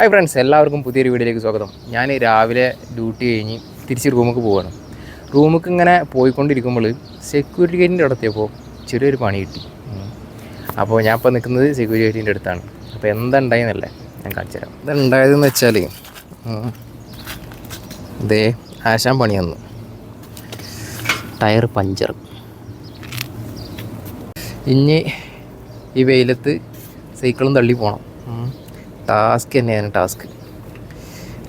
Hi friends എല്ലാവർക്കും പുതിയൊരു വീഡിയോയിലേക്ക് സ്വാഗതം. ഞാൻ രാവിലെ ഡ്യൂട്ടി കഴിഞ്ഞ് തിരിച്ച് റൂമിലേക്ക് പോവാണ്. റൂമിലേക്ക് ഇങ്ങനെ പോയിക്കൊണ്ടിരിക്കുമ്പോൾ സെക്യൂരിറ്റി ഗേറ്റിന്റെ അടുത്തെത്തിയപ്പോൾ ചെറിയൊരു പണി കിട്ടി. അപ്പോൾ ഞാൻ ഇപ്പോൾ നിൽക്കുന്നത് സെക്യൂരിറ്റി ഗേറ്റിന്റെ അടുത്താണ്. അപ്പോൾ എന്താ ഉണ്ടായെന്നല്ലേ ഞാൻ കാണിച്ചു തരാം. എന്താ വെച്ചാൽ ഇതേ ആശാൻ പണി വന്നു ടയർ പഞ്ചർ. ഇനി ഈ വെയിലത്ത് സൈക്കിളും തള്ളി പോകണം ടാസ്ക് തന്നെയാണ് ടാസ്ക്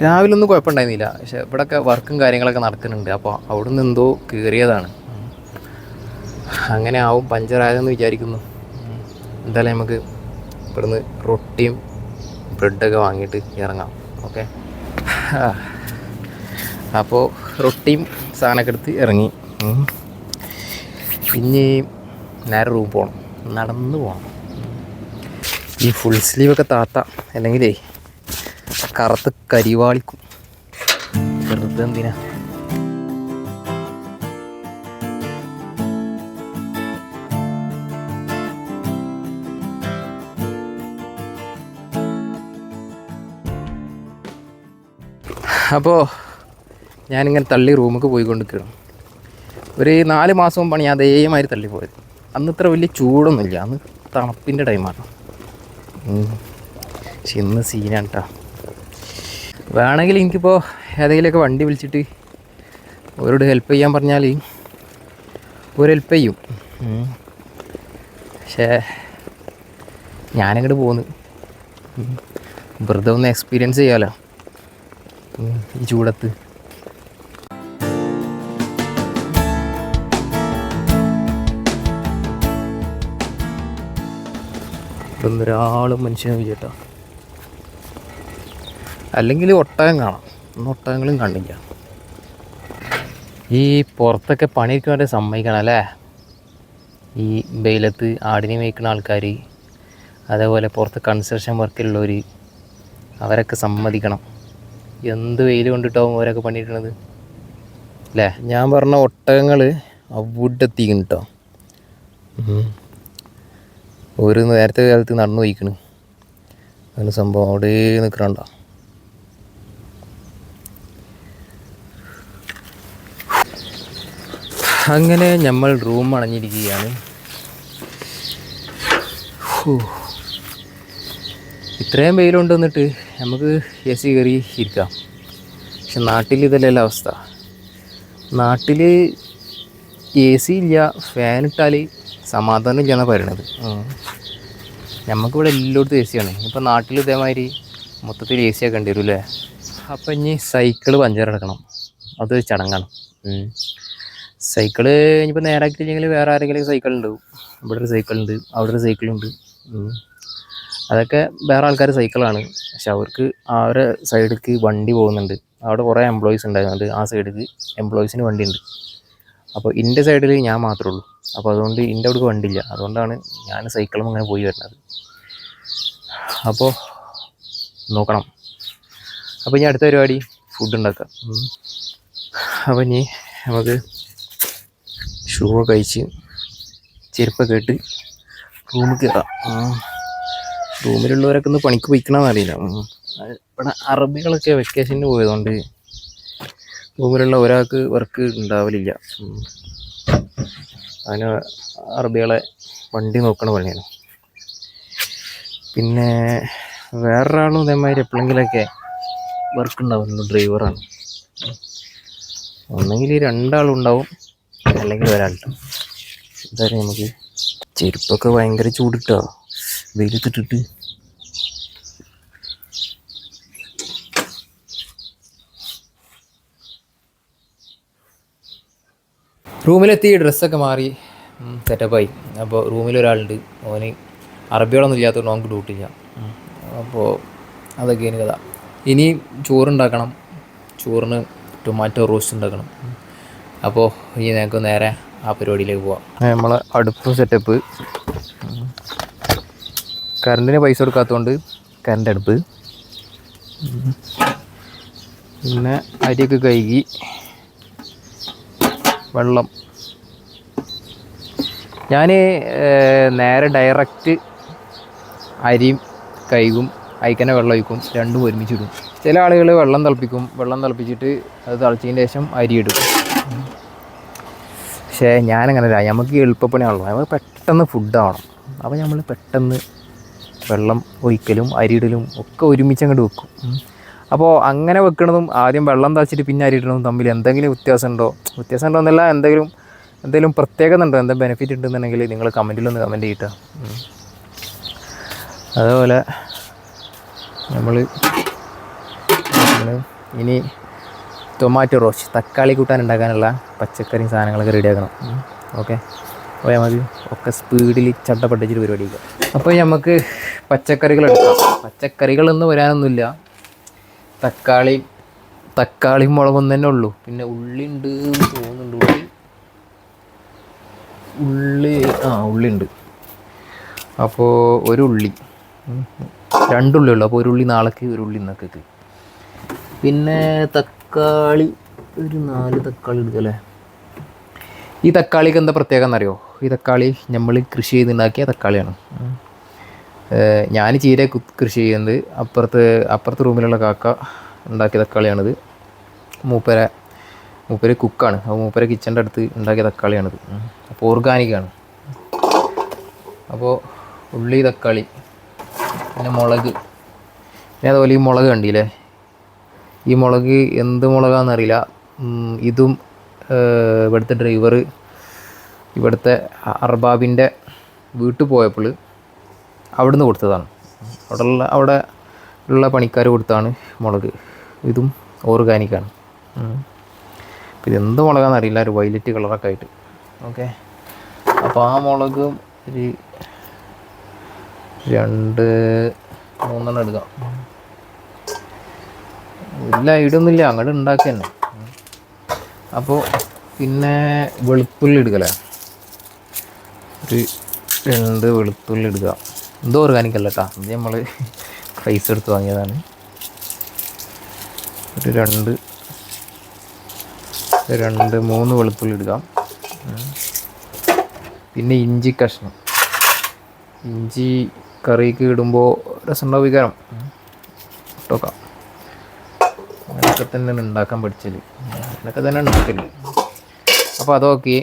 രാവിലെ ഒന്നും കുഴപ്പമുണ്ടായിരുന്നില്ല. പക്ഷെ ഇവിടെയൊക്കെ വർക്കും കാര്യങ്ങളൊക്കെ നടക്കുന്നുണ്ട്. അപ്പോൾ അവിടെ നിന്ന് എന്തോ കയറിയതാണ് അങ്ങനെ ആവും. പഞ്ചറായതെന്ന് വിചാരിക്കുന്നു. എന്തായാലും നമുക്ക് ഇവിടുന്ന് റൊട്ടിയും ബ്രെഡൊക്കെ വാങ്ങിയിട്ട് ഇറങ്ങാം. ഓക്കെ അപ്പോൾ റൊട്ടിയും സാധനമൊക്കെ എടുത്ത് ഇറങ്ങി. ഇനി നേരെ റൂം പോകണം നടന്ന് പോകണം ഈ ഫുൾ സ്ലീവൊക്കെ താത്ത അല്ലെങ്കിലേ കറുത്ത് കരിവാളിക്കും. വെറുതെ എന്തിനാ? അപ്പോൾ ഞാനിങ്ങനെ തള്ളി റൂമിലേക്ക് പോയിക്കൊണ്ടിരിക്കണം ഒരു നാല് മാസം പണി അതേമാതിരി തള്ളി പോയത് അന്ന് ഇത്ര വലിയ ചൂടൊന്നുമില്ല. അന്ന് തണുപ്പിന്റെ ടൈമാണ്. പക്ഷെ ഇന്ന് സീനാണ് കേട്ടോ വേണമെങ്കിൽ എനിക്കിപ്പോൾ ഏതെങ്കിലുമൊക്കെ വണ്ടി വിളിച്ചിട്ട് അവരോട് ഹെൽപ്പ് ചെയ്യാൻ പറഞ്ഞാൽ ഒരു ഹെൽപ്പ് ചെയ്യും. പക്ഷേ ഞാനങ്ങോട്ട് പോന്ന്. വെറുതെ ഒന്ന് എക്സ്പീരിയൻസ് ചെയ്യാമല്ലോ ഈ ചൂടത്ത്. ഇതൊന്നും ഒരാളും മനുഷ്യനെ ചേട്ടാ അല്ലെങ്കിൽ ഒട്ടകം കാണാം. ഒന്ന് ഒട്ടകങ്ങളും കണ്ടില്ല. ഈ പുറത്തൊക്കെ പണിയൊക്കെ വേണ്ടി സമ്മതിക്കണം അല്ലേ? ഈ വെയിലത്ത് ആടിനെ മേയ്ക്കുന്ന ആൾക്കാർ അതേപോലെ പുറത്ത് കൺസ്ട്രക്ഷൻ വർക്കിലുള്ളവർ അവരൊക്കെ സമ്മതിക്കണം. എന്ത് വെയിൽ കൊണ്ടിട്ടാവും അവരൊക്കെ പണിയിരിക്കണത് അല്ലേ? ഞാൻ പറഞ്ഞ ഒട്ടകങ്ങൾ അവിടെ എത്തിക്കണം കേട്ടോ. ഒരു നേരത്തെ കാലത്ത് നടന്നു പോയിക്കണ്. അങ്ങനെ സംഭവം. അവിടെ നിൽക്കണ്ട അങ്ങനെ നമ്മൾ റൂം അണഞ്ഞിരിക്കുകയാണ്. ഇത്രയും വെയിലുണ്ട് എന്നിട്ട് നമുക്ക് എ സി കയറി ഇരിക്കാം. പക്ഷെ നാട്ടിൽ ഇതല്ല അവസ്ഥ. നാട്ടിൽ എ സി ഇല്ല ഫാൻ ഇട്ടാൽ സമാധാനം ഇല്ലെന്നാണ് പറയണത് നമുക്കിവിടെ എല്ലായിടത്തും എ സിയാണ് ഇപ്പോൾ നാട്ടിൽ ഇതേമാതിരി മൊത്തത്തിൽ എ സി ഒക്കെ ഉണ്ട് വരും അല്ലേ അപ്പം ഇനി സൈക്കിൾ പഞ്ചർ എടുക്കണം അത് ചടങ്ങാണ്. സൈക്കിൾ ഇനിയിപ്പോൾ നേരാക്കിയില്ലെങ്കിൽ വേറെ ആരെങ്കിലും സൈക്കിൾ ഉണ്ടാവും ഇവിടെ ഒരു സൈക്കിൾ ഉണ്ട് അവിടെ ഒരു സൈക്കിളുണ്ട് ഉണ്ട് അതൊക്കെ വേറെ ആൾക്കാർ സൈക്കിളാണ് പക്ഷെ അവർക്ക് അവരെ സൈഡിലേക്ക് വണ്ടി പോകുന്നുണ്ട്. അവിടെ കുറേ എംപ്ലോയീസ് ഉണ്ടായിരുന്നുണ്ട് ആ സൈഡിൽ എംപ്ലോയീസിന് വണ്ടി ഉണ്ട് അപ്പോൾ എന്റെ സൈഡിൽ ഞാൻ മാത്രമേ ഉള്ളൂ. അപ്പോൾ അതുകൊണ്ട് എന്റെ അവിടേക്ക് വണ്ടിയില്ല. അതുകൊണ്ടാണ് ഞാൻ സൈക്കിളും അങ്ങനെ പോയി വരുന്നത്. അപ്പോൾ നോക്കണം. അപ്പോൾ ഇനി അടുത്ത പരിപാടി ഫുഡ് ഉണ്ടാക്കാം. അപ്പോൾ ഇനി നമുക്ക് ഷൂ കഴിച്ച് ചെരുപ്പൊക്കെ ഇട്ട് റൂമിൽ കയറാം റൂമിലുള്ളവരൊക്കെ ഒന്ന് പണിക്ക് പോയിക്കണമെന്നറിയില്ല ഇവിടെ അറബികളൊക്കെ വെക്കേഷന് പോയതുകൊണ്ട് റൂമിലുള്ള ഒരാൾക്ക് വർക്ക് ഉണ്ടാവലില്ല. അതിന് അറബികളെ വണ്ടി നോക്കണ പോലെയാണ് പിന്നെ വേറൊരാളും ഇതേമാതിരി എപ്പോഴെങ്കിലൊക്കെ വർക്ക് ഉണ്ടാവുന്നുള്ളൂ ഡ്രൈവറാണ് ഒന്നെങ്കിൽ രണ്ടാളും ഉണ്ടാവും അല്ലെങ്കിൽ ഒരാളുണ്ടാവും എന്തായാലും നമുക്ക് ചെരുപ്പൊക്കെ ഭയങ്കര ചൂടിട്ടോ വെയിലത്തിട്ടിട്ട്. റൂമിലെത്തി ഡ്രസ്സൊക്കെ മാറി സെറ്റപ്പായി. അപ്പോൾ റൂമിൽ ഒരാളുണ്ട് ഓന് അറബികളൊന്നും ഇല്ലാത്തതുകൊണ്ട് നമുക്ക് ഡ്യൂട്ടി ചെയ്യാം അപ്പോൾ അതൊക്കെ അതൊക്കെയാണ് കഥ. ഇനി ചോറുണ്ടാക്കണം. ചോറിന് ടൊമാറ്റോ റോസ്റ്റ് ഉണ്ടാക്കണം. അപ്പോൾ ഇനി ഞങ്ങൾക്ക് നേരെ ആ പരിപാടിയിലേക്ക് പോവാം. നമ്മളെ അടുപ്പ് സെറ്റപ്പ് കറണ്ടിന് പൈസ കൊടുക്കാത്തതുകൊണ്ട് കറണ്ട് അടുപ്പ്. പിന്നെ അരിയൊക്കെ കഴുകി വെള്ളം. ഞാൻ നേരെ ഡയറക്റ്റ് അരിയും കൈകും അയക്കനെ വെള്ളം ഒഴിക്കും. രണ്ടും ഒരുമിച്ചിടും ചില ആളുകൾ വെള്ളം തിളപ്പിക്കും. വെള്ളം തിളപ്പിച്ചിട്ട് അത് തിളച്ചതിന് ശേഷം അരി ഇടും. പക്ഷേ ഞാനങ്ങനെ അല്ല നമുക്ക് എളുപ്പപ്പണിയാണല്ലോ. നമുക്ക് പെട്ടെന്ന് ഫുഡാവണം അപ്പോൾ നമ്മൾ പെട്ടെന്ന് വെള്ളം ഒഴിക്കലും അരിയിടലും ഒക്കെ ഒരുമിച്ച് അങ്ങോട്ട് വെക്കും. അപ്പോൾ അങ്ങനെ വെക്കണതും ആദ്യം വെള്ളം തളിച്ചിട്ട് പിന്നെ അരിയിടണതും തമ്മിൽ എന്തെങ്കിലും വ്യത്യാസം ഉണ്ടോ വ്യത്യാസം ഉണ്ടോ എന്നല്ല എന്തെങ്കിലും എന്തെങ്കിലും പ്രത്യേകത ഉണ്ടോ എന്താ ബെനിഫിറ്റ് ഉണ്ടെന്നുണ്ടെങ്കിൽ നിങ്ങൾ കമന്റിലൊന്ന് കമന്റ് ചെയ്യട്ടോ അതുപോലെ അതേപോലെ നമ്മൾ ഇനി ടൊമാറ്റോ റോസ്റ്റ് തക്കാളി കൂട്ടാൻ ഉണ്ടാക്കാനുള്ള പച്ചക്കറി സാധനങ്ങളൊക്കെ റെഡിയാക്കണം ഓക്കെ അപ്പോൾ മതി ഒക്കെ സ്പീഡിൽ ചട്ടപ്പട്ടിച്ചിട്ട് പരിപാടിക്കുക അപ്പോൾ നമുക്ക് പച്ചക്കറികൾ എടുക്കാം. പച്ചക്കറികളൊന്നും വരാനൊന്നുമില്ല. തക്കാളി തക്കാളി മുളകും തന്നെ ഉള്ളൂ. പിന്നെ ഉള്ളി ഉണ്ട് എന്ന് തോന്നുന്നുണ്ട്. ഉള്ളി. ഉള്ളി ആ ഉള്ളി ഉണ്ട് അപ്പോൾ ഒരു ഉള്ളി. രണ്ടുള്ളി ഉള്ളു. അപ്പോൾ ഒരു ഉള്ളി നാളേക്ക് ഒരു ഉള്ളി ഇന്നൊക്കെ പിന്നെ തക്കാളി ഒരു നാല് തക്കാളി എടുക്കല്ലേ ഈ തക്കാളിക്ക് എന്താ പ്രത്യേകത എന്നറിയോ ഈ തക്കാളി നമ്മൾ കൃഷി ചെയ്തുണ്ടാക്കിയ തക്കാളിയാണ്. ഞാൻ ചീര കൃഷി ചെയ്യുന്നത്. അപ്പുറത്ത് അപ്പുറത്തെ റൂമിലുള്ള കാക്ക ഉണ്ടാക്കിയ തക്കാളിയാണിത്. മൂപ്പര മൂപ്പര് കുക്കാണ്. അപ്പോൾ മൂപ്പര കിച്ചന്റെ അടുത്ത് ഉണ്ടാക്കിയ തക്കാളിയാണിത്. അപ്പോൾ ഓർഗാനിക്കാണ് അപ്പോൾ ഉള്ളി തക്കാളി പിന്നെ മുളക്. പിന്നെ അതുപോലെ ഈ മുളക് കണ്ടില്ലേ? ഈ മുളക് എന്ത് മുളകാണെന്നറിയില്ല ഇതും ഇവിടുത്തെ ഡ്രൈവർ ഇവിടുത്തെ അർബാബിന്റെ വീട്ടിൽ പോയപ്പോൾ അവിടുന്ന് കൊടുത്തതാണ്. അവിടെ ഉള്ള അവിടെ ഉള്ള പണിക്കാർ കൊടുത്താണ് മുളക്. ഇതും ഓർഗാനിക്കാണ് ഇത് എന്ത് ഇതെന്ത് മുളകാണെന്ന് അറിയില്ല ഒരു വൈലറ്റ് കളറൊക്കെ ആയിട്ട്. ഓക്കെ അപ്പോൾ ആ മുളകും ഒരു രണ്ട് മൂന്നെണ്ണം എടുക്കാം. ഇല്ല ഇടൊന്നുമില്ല. അങ്ങോട്ട് ഉണ്ടാക്കി തന്നെ. അപ്പോൾ പിന്നെ വെളുത്തുള്ളി എടുക്കലേ. ഒരു രണ്ട് വെളുത്തുള്ളി എടുക്കുക എന്തോ ഓർഗാനിക് അല്ല കേട്ടോ ഇത് നമ്മൾ പൈസ എടുത്ത് വാങ്ങിയതാണ്. ഒരു രണ്ട് രണ്ട് മൂന്ന് വെളുത്തുള്ളി എടുക്കാം. പിന്നെ ഇഞ്ചി കഷ്ണം. ഇഞ്ചി കറിക്ക് ഇടുമ്പോൾ രസമുണ്ടാവും വികാരം ഇട്ടോക്കാം. അങ്ങനെയൊക്കെ തന്നെ ഉണ്ടാക്കാൻ പഠിച്ചത് അങ്ങനെയൊക്കെ തന്നെ ഉണ്ടാക്കൽ. അപ്പോൾ അതൊക്കെ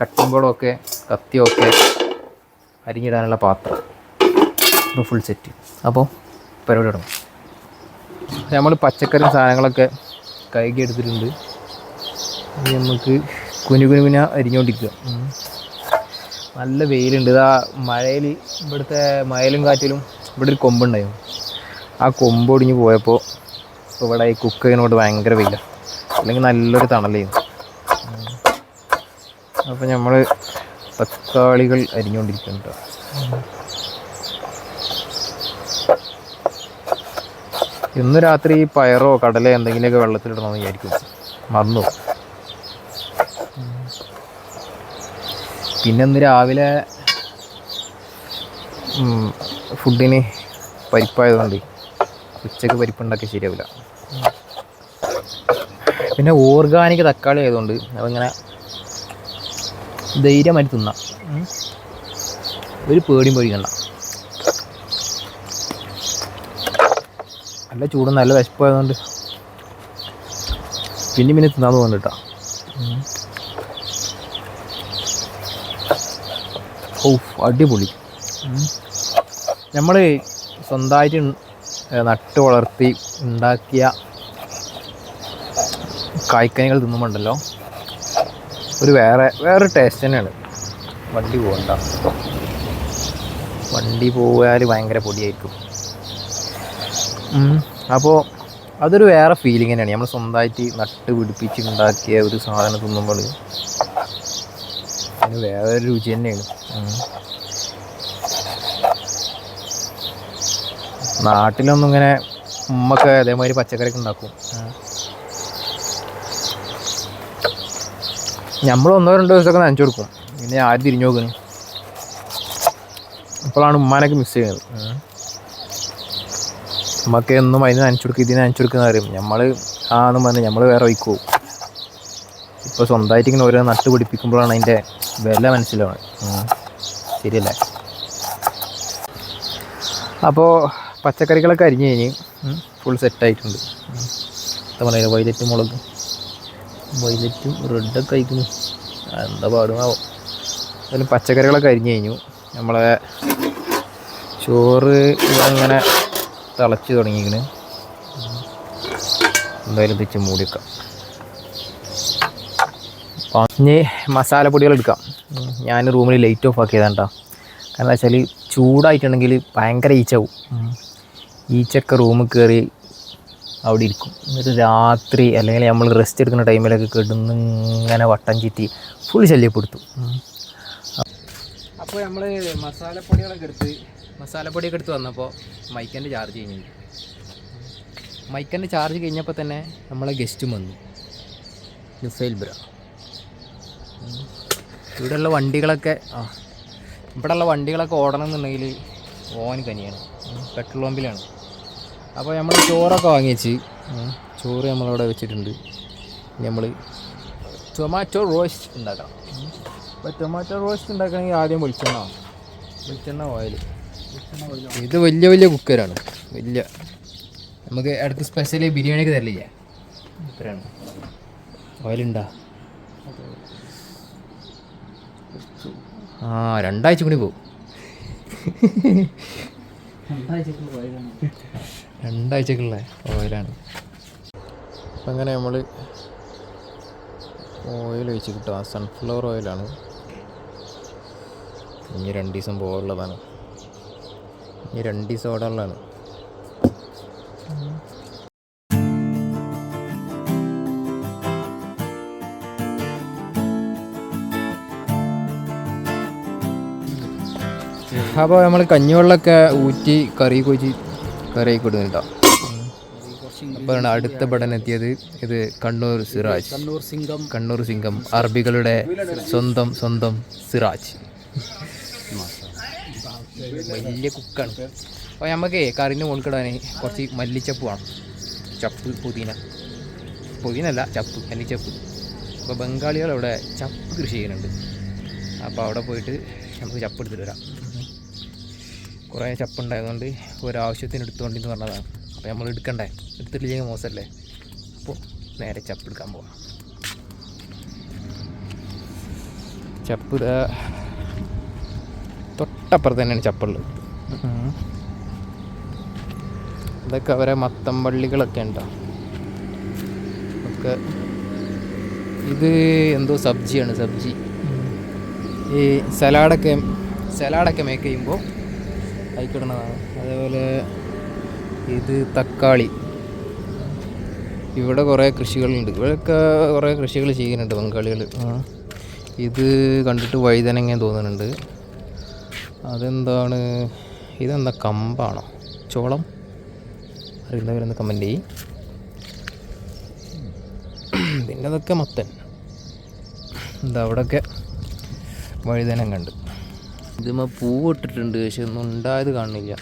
കട്ടുമ്പോഴൊക്കെ കത്തിയൊക്കെ അരിഞ്ഞിടാനുള്ള പാത്രം. ഇപ്പോൾ ഫുൾ സെറ്റ് അപ്പോൾ പരിപാടി തുടങ്ങും. നമ്മൾ പച്ചക്കറി സാധനങ്ങളൊക്കെ കൈകി എടുത്തിട്ടുണ്ട്. നമുക്ക് കുനു കുനു കുന അരിഞ്ഞുകൊണ്ടിരിക്കുക നല്ല വെയിലുണ്ട്. ഇതാ മഴയിൽ ഇവിടുത്തെ മഴയിലും കാറ്റിലും ഇവിടെ ഒരു കൊമ്പുണ്ടായിരുന്നു. ആ കൊമ്പ് ഒടിഞ്ഞ് പോയപ്പോൾ ഇവിടെ ഈ കുക്ക് ചെയ്യുന്നതുകൊണ്ട് ഭയങ്കര വെയിലാണ് അല്ലെങ്കിൽ നല്ലൊരു തണലായിരുന്നു. അപ്പോൾ നമ്മൾ തക്കാളികൾ അരിഞ്ഞുകൊണ്ടിരിക്കുന്നുണ്ട് ഇന്ന് രാത്രി പയറോ കടലോ എന്തെങ്കിലുമൊക്കെ വെള്ളത്തിലിടണമെന്ന് വിചാരിക്കും മറന്നു. പിന്നെ ഇന്ന് രാവിലെ ഫുഡിന് പരിപ്പായതുകൊണ്ട് ഉച്ചയ്ക്ക് പരിപ്പുണ്ടാക്കി ശരിയാവില്ല പിന്നെ ഓർഗാനിക് തക്കാളി ആയതുകൊണ്ട് അതിങ്ങനെ ധൈര്യമായിട്ട് തിന്നാം. ഒരു പേടിയും പേടിക്കണ്ട നല്ല ചൂട് നല്ല വിശപ്പായതുകൊണ്ട്. പിന്നെ പിന്നെ തിന്നാൻ തോന്നുന്നുണ്ട് കേട്ടോ ഓ അടിപൊളി നമ്മൾ സ്വന്തമായിട്ട് നട്ട് വളർത്തി ഉണ്ടാക്കിയ കായ്ക്കനികൾ തിന്നുമ്പോണ്ടല്ലോ ഒരു വേറെ വേറെ ടേസ്റ്റ് തന്നെയാണ്. വണ്ടി പോകണ്ട വണ്ടി പോയാൽ ഭയങ്കര പൊടിയായിരിക്കും. അപ്പോൾ അതൊരു വേറെ ഫീലിംഗ് തന്നെയാണ്. നമ്മൾ സ്വന്തമായിട്ട് നട്ട് പിടിപ്പിച്ച് ഉണ്ടാക്കിയ ഒരു സാധനം തിന്നുമ്പോൾ അതിന് വേറൊരു രുചി തന്നെയാണ്. നാട്ടിലൊന്നും ഇങ്ങനെ ഉമ്മൊക്കെ അതേമാതിരി പച്ചക്കറിയൊക്കെ ഉണ്ടാക്കും. നമ്മൾ ഒന്നോ രണ്ടോ ദിവസമൊക്കെ നനച്ചു കൊടുക്കും. പിന്നെ ആര് തിരിഞ്ഞു നോക്കുന്നു അപ്പോഴാണ് ഉമ്മാനൊക്കെ മിസ് ചെയ്യുന്നത്. ഉം. ഉമ്മക്ക് എന്നും അതിന് നനച്ചു കൊടുക്കുക ഇതിന് നനച്ചു കൊടുക്കുന്ന പറയും. നമ്മൾ ആണെന്ന് പറഞ്ഞ് നമ്മൾ വേറെ വയ്ക്കൂ ഇപ്പോൾ സ്വന്തമായിട്ട് ഇങ്ങനെ ഓരോ നട്ട് പിടിപ്പിക്കുമ്പോഴാണ് അതിന്റെ വില മനസ്സിലാവുന്നത്. ശരിയല്ലേ? അപ്പോൾ പച്ചക്കറികളൊക്കെ അരിഞ്ഞ് കഴിഞ്ഞ് ഫുൾ സെറ്റായിട്ടുണ്ട് എന്താ പറയുക വൈലറ്റ് മുളക് വൈലറ്റും റെഡൊക്കെ അയക്കുന്നു എന്താ പാടുമാവോ. എന്തായാലും പച്ചക്കറികളൊക്കെ അരിഞ്ഞ് കഴിഞ്ഞു. നമ്മളെ ചോറ് ഇതങ്ങനെ തിളച്ച് തുടങ്ങിയിരിക്കണ്. എന്തായാലും തെച്ച് മൂടിക്കാം ഇനി മസാലപ്പൊടികൾ എടുക്കാം. ഞാൻ റൂമിൽ ലൈറ്റ് ഓഫ് ആക്കിയതാണ് കേട്ടോ കാരണം വെച്ചാൽ ചൂടായിട്ടുണ്ടെങ്കിൽ ഭയങ്കര ഈച്ചാവും ഈച്ചൊക്കെ റൂമിൽ കയറി അവിടെ ഇരിക്കും. എന്നിട്ട് രാത്രി അല്ലെങ്കിൽ നമ്മൾ റെസ്റ്റ് എടുക്കുന്ന ടൈമിലൊക്കെ കിടന്ന് ഇങ്ങനെ വട്ടം ചുറ്റി ഫുൾ ശല്യപ്പെടുത്തും. അപ്പോൾ നമ്മൾ മസാലപ്പൊടികളൊക്കെ എടുത്ത് മസാലപ്പൊടിയൊക്കെ എടുത്ത് വന്നപ്പോൾ മൈക്കന്റെ ചാർജ് കഴിഞ്ഞു മൈക്കന്റെ ചാർജ് കഴിഞ്ഞപ്പോൾ തന്നെ നമ്മളെ ഗസ്റ്റും വന്നു. നുഫൈൽ ബ്ര. ഇവിടെയുള്ള വണ്ടികളൊക്കെ ആ ഇവിടെയുള്ള വണ്ടികളൊക്കെ ഓടണം എന്നുണ്ടെങ്കിൽ ഓൻ കനിയാണ്. പെട്രോൾ പമ്പിലാണ്. അപ്പോൾ നമ്മൾ ചോറൊക്കെ വാങ്ങിച്ച് ചോറ് നമ്മളവിടെ വെച്ചിട്ടുണ്ട്. നമ്മൾ ടൊമാറ്റോ റോസ്റ്റ് ഉണ്ടാക്കണം. അപ്പോൾ ടൊമാറ്റോ റോസ്റ്റ് ഉണ്ടാക്കണമെങ്കിൽ ആദ്യം വെളിച്ചെണ്ണ. വെളിച്ചെണ്ണ ഓയിൽ ഇത് വലിയ വലിയ കുക്കറാണ്. വലിയ. നമുക്ക് ഇടയ്ക്ക് സ്പെഷ്യൽ ബിരിയാണിയൊക്കെ തരില്ലേ ഓയിലുണ്ടാ? ആ രണ്ടാഴ്ച കൂടി പോകും രണ്ടാഴ്ചക്കുള്ള ഓയിലാണ്. അപ്പം അങ്ങനെ നമ്മൾ ഓയിൽ ഒഴിച്ച് കിട്ടും ആ സൺഫ്ലവർ ഓയിലാണ് ഇനി രണ്ട് ദിവസം പോകാനുള്ളതാണ്. ഇനി രണ്ട് ദിവസം ഓടാനുള്ളതാണ് അപ്പോൾ നമ്മൾ കഞ്ഞിവെള്ളമൊക്കെ ഊറ്റി കറി കൊച്ചി കറി കൊടുക്കുന്നുണ്ടോ അപ്പോൾ അടുത്ത പടം എത്തിയത്. ഇത് കണ്ണൂർ സിറാജ്. കണ്ണൂർ സിംഗം. കണ്ണൂർ സിംഗം അറബികളുടെ സ്വന്തം സ്വന്തം സിറാജ്. വലിയ കുക്കാണ്. അപ്പോൾ നമുക്ക് കറിന് മുകളിൽ കുറച്ച് മല്ലിച്ചപ്പ് വേണം. ചപ്പ് പുതിന. പുതിനല്ല ചപ്പ് മല്ലിച്ചപ്പ്. അപ്പോൾ ബംഗാളികൾ അവിടെ ചപ്പ് കൃഷി ചെയ്യുന്നുണ്ട്. അപ്പോൾ അവിടെ പോയിട്ട് നമുക്ക് ചപ്പ് എടുത്തിട്ട് വരാം. കുറേ ചപ്പ് ഉണ്ടായതുകൊണ്ട് ഒരാവശ്യത്തിന് എടുത്തുകൊണ്ടെന്ന് പറഞ്ഞതാണ്. അപ്പോൾ നമ്മൾ എടുക്കണ്ടേ? എടുത്തിട്ടില്ലെങ്കിൽ മോശമല്ലേ അപ്പോൾ നേരെ ചപ്പ് എടുക്കാൻ പോവാം. ചപ്പ് തൊട്ടപ്പുറത്ത് തന്നെയാണ് ചപ്പള്ളി. ഇതൊക്കെ അവരെ മത്തം പള്ളികളൊക്കെ ഉണ്ടോ? ഒക്കെ ഇത് എന്തോ സബ്ജിയാണ് സബ്ജി. ഈ സലാഡൊക്കെ സലാഡൊക്കെ മേക്ക് ചെയ്യുമ്പോൾ അയക്കിടുന്നതാണ് അതേപോലെ ഇത് തക്കാളി. ഇവിടെ കുറേ കൃഷികളുണ്ട്. ഇവിടെയൊക്കെ കുറേ കൃഷികൾ ചെയ്യുന്നുണ്ട് ബംഗാളികൾ ഇത് കണ്ടിട്ട് വഴുതനങ്ങ തോന്നുന്നുണ്ട്. അതെന്താണ്? ഇതെന്താ കമ്പാണോ? ചോളം? അറിയുന്നവരൊന്ന് കമന്റ് ചെയ്യും. പിന്നെ അതൊക്കെ മത്തൻ. എന്താ അവിടെയൊക്കെ വഴുതനം കണ്ട്. ഇതുമ്മ പൂ ഇട്ടിട്ടുണ്ട് പക്ഷെ ഒന്നും ഉണ്ടായത് കാണുന്നില്ല.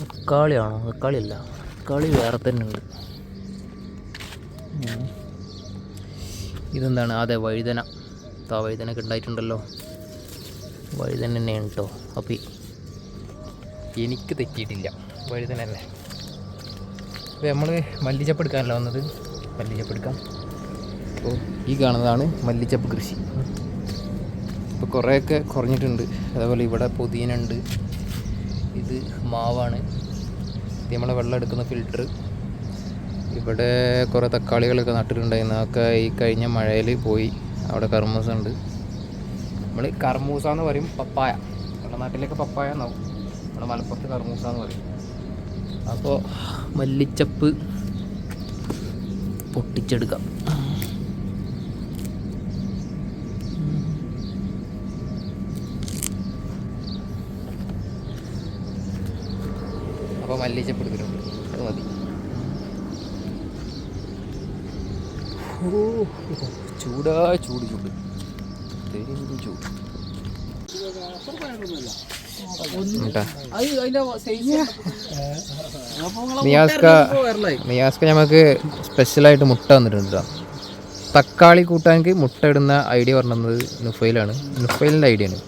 തക്കാളിയാണോ? തക്കാളി അല്ല തക്കാളി വേറെ തന്നെ ഉണ്ട്. ഇതെന്താണ്? അതെ വഴുതന. താ വഴുതനൊക്കെ ഉണ്ടായിട്ടുണ്ടല്ലോ. വഴുതന തന്നെയാണ് കേട്ടോ അപ്പി എനിക്ക് തെറ്റിയിട്ടില്ല. വഴി തന്നെ അപ്പോൾ നമ്മൾ മല്ലിച്ചപ്പ് എടുക്കാനല്ല വന്നത്. മല്ലിച്ചപ്പ് എടുക്കാം. അപ്പോൾ ഈ കാണുന്നതാണ് മല്ലിച്ചപ്പ് കൃഷി. ഇപ്പോൾ കുറേയൊക്കെ കുറഞ്ഞിട്ടുണ്ട്. അതേപോലെ ഇവിടെ പുതിന ഉണ്ട് ഇത് മാവാണ്. ഇത് നമ്മളെ വെള്ളം എടുക്കുന്ന ഫിൽറ്റർ ഇവിടെ കുറേ തക്കാളികളൊക്കെ നട്ടിട്ടുണ്ടായിരുന്നു. അതൊക്കെ ഈ കഴിഞ്ഞ മഴയിൽ പോയി. അവിടെ കർമ്മൂസ ഉണ്ട്. നമ്മൾ കർമൂസ എന്ന് പറയും പപ്പായ. നമ്മുടെ നാട്ടിലേക്ക് പപ്പായ എന്നാവും നമ്മുടെ മലപ്പുറത്ത് കർമൂസ എന്ന് പറയും. അപ്പോൾ മല്ലിച്ചപ്പ് പൊട്ടിച്ചെടുക്കാം. അപ്പോൾ മല്ലിച്ചപ്പ് എടുക്കുന്നുണ്ട് അത് മതി. ചൂടാ ചൂട് ചൂട്. നിയാസ്ക നിയാസ്ക നമുക്ക് സ്പെഷ്യലായിട്ട് മുട്ട വന്നിട്ടുണ്ട് ട്ടോ. തക്കാളി കൂട്ടാൻക്ക് മുട്ട ഇടുന്ന ഐഡിയ പറഞ്ഞത് നുഫൈലാണ്. നുഫൈലിന്റെ ഐഡിയ ആണ്.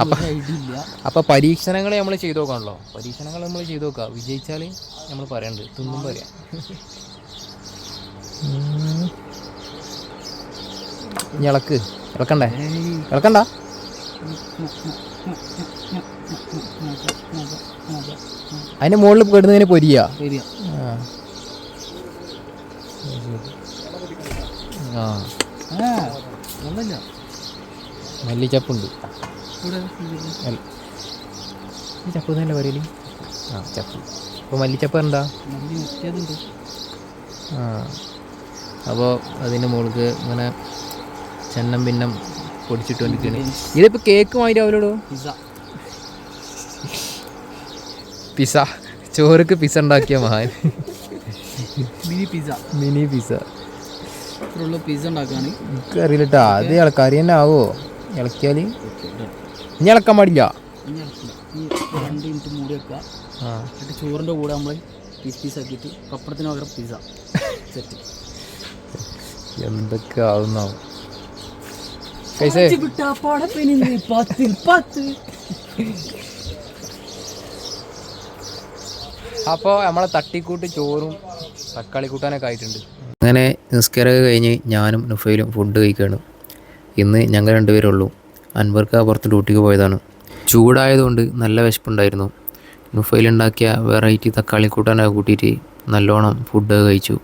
അപ്പം ഐഡിയ ഇല്ല. അപ്പോൾ പരീക്ഷണങ്ങൾ നമ്മൾ ചെയ്തു നോക്കാണല്ലോ. പരീക്ഷണങ്ങൾ നമ്മൾ ചെയ്തു നോക്കാം. വിജയിച്ചാൽ നമ്മൾ പറയണ്ട്. തിന്നും പറയാം. ഇനി ഇളക്ക്. ഇളക്കണ്ടേ? ഇളക്കണ്ട? അതിന്റെ മുകളിൽ കിടന്നതിന് പൊരിയ. ആ. മല്ലിച്ചപ്പുണ്ട്. ചപ്പ് തന്നെ പറയൽ? ആ ചപ്പ്. അപ്പോൾ മല്ലിച്ചപ്പ് എന്താ? ആ. അപ്പോൾ അതിന്റെ മുകൾക്ക് ഇങ്ങനെ ചെന്നം ഭിന്നം പൊടിച്ചിട്ട് വന്നിട്ടാണ് ഇതിപ്പോൾ കേക്ക് വാങ്ങിട്ട് അവരോടോ പിസ പിസ ചോറുക്ക് പിസ ഉണ്ടാക്കിയ മഹാൻ. Mini pizza mini pizza pizza ഉണ്ടാക്കാണ്. എനിക്ക് അറിയില്ല കേട്ടോ അത് ഇളക്കാരി തന്നെ ആവോ? ഇളക്കിയാൽ ഇനി ഇളക്കാൻ പാടില്ല? രണ്ട് മിനിറ്റ് മൂടി വെക്കുക. ആ. എന്നിട്ട് ചോറിന്റെ കൂടെ നമ്മൾ പീസ് പീസ് ആക്കിയിട്ട് പപ്പടത്തിന് പകരം പിസ സെറ്റ് എന്തൊക്കെ ആവുന്നാവും. കൈസേ. പത്തിൽ പത്ത്. അപ്പോൾ നമ്മളെ തട്ടിക്കൂട്ട് ചോറും തക്കാളി കൂട്ടാനൊക്കെ ആയിട്ടുണ്ട്. അങ്ങനെ നിസ്കാരമൊക്കെ കഴിഞ്ഞ് ഞാനും നുഫയിലും ഫുഡ് കഴിക്കുകയാണ് ഇന്ന് ഞങ്ങൾ രണ്ടുപേരേ ഉള്ളൂ. അൻവർക്ക് പുറത്ത് ഡ്യൂട്ടിക്ക് പോയതാണ്. ചൂടായതുകൊണ്ട് നല്ല വിശപ്പുണ്ടായിരുന്നു. നുഫയിലുണ്ടാക്കിയ വെറൈറ്റി തക്കാളി കൂട്ടാനൊക്കെ കൂട്ടിയിട്ട് നല്ലോണം ഫുഡ് കഴിച്ചു.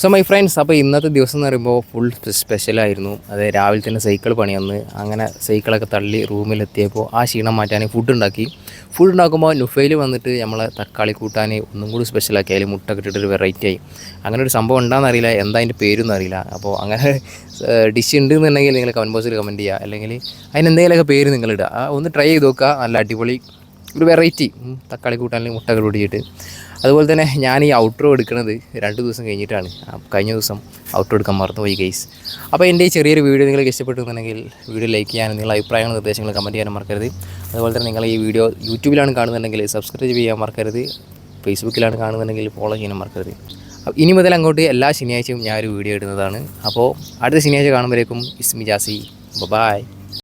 സോ മൈ ഫ്രണ്ട്സ് അപ്പോൾ ഇന്നത്തെ ദിവസം എന്ന് പറയുമ്പോൾ ഫുൾ സ്പെഷ്യലായിരുന്നു അത് രാവിലെ തന്നെ സൈക്കിൾ പണി വന്ന് അങ്ങനെ സൈക്കിളൊക്കെ തള്ളി റൂമിലെത്തിയപ്പോൾ ആ ക്ഷീണം മാറ്റാൻ ഫുഡ് ഉണ്ടാക്കി. ഫുഡ് ഉണ്ടാക്കുമ്പോൾ നുഫയിൽ വന്നിട്ട് നമ്മളെ തക്കാളി കൂട്ടാൻ ഒന്നും കൂടി സ്പെഷ്യലാക്കി അതിൽ മുട്ട ഇട്ടിട്ടൊരു വെറൈറ്റി ആയി. അങ്ങനെ ഒരു സംഭവം ഉണ്ടാകുന്ന അറിയില്ല. എന്താ അതിന്റെ പേരൊന്നും അറിയില്ല. അപ്പോൾ അങ്ങനെ ഡിഷ് ഉണ്ട് എന്നുണ്ടെങ്കിൽ നിങ്ങൾ കമന്റ് ബോക്സിൽ കമന്റ് ചെയ്യുക അല്ലെങ്കിൽ അതിന് എന്തെങ്കിലുമൊക്കെ പേര് നിങ്ങളിടുക ഒന്ന് ട്രൈ ചെയ്ത് നോക്കുക. നല്ല അടിപൊളി ഒരു വെറൈറ്റി തക്കാളി കൂട്ടാനിൽ മുട്ടകൾ പൊടിച്ചിട്ട് അതുപോലെ തന്നെ ഞാൻ ഈ ഔട്ട്രോ എടുക്കുന്നത് രണ്ട് ദിവസം കഴിഞ്ഞിട്ടാണ്. കഴിഞ്ഞ ദിവസം ഔട്ടർ എടുക്കാൻ മറന്നുപോയി ഗൈസ് അപ്പോൾ എന്റെ ഈ ചെറിയൊരു വീഡിയോ നിങ്ങൾക്ക് ഇഷ്ടപ്പെട്ടുന്നുണ്ടെങ്കിൽ വീഡിയോ ലൈക്ക് ചെയ്യാനും നിങ്ങളുടെ അഭിപ്രായങ്ങളും നിർദ്ദേശങ്ങളും കമന്റ് ചെയ്യാനും മറക്കരുത്. അതുപോലെ തന്നെ നിങ്ങൾ ഈ വീഡിയോ യൂട്യൂബിലാണ് കാണുന്നുണ്ടെങ്കിൽ സബ്സ്ക്രൈബ് ചെയ്യാൻ മറക്കരുത്. ഫേസ്ബുക്കിലാണ് കാണുന്നുണ്ടെങ്കിൽ ഫോളോ ചെയ്യാൻ മറക്കരുത്. ഇനി മുതൽ അങ്ങോട്ട് എല്ലാ ശനിയാഴ്ചയും ഞാനൊരു വീഡിയോ ഇടുന്നതാണ്. അപ്പോൾ അടുത്ത ശനിയാഴ്ച കാണുമ്പോഴേക്കും ഇസ്മി ജാസി ബൈ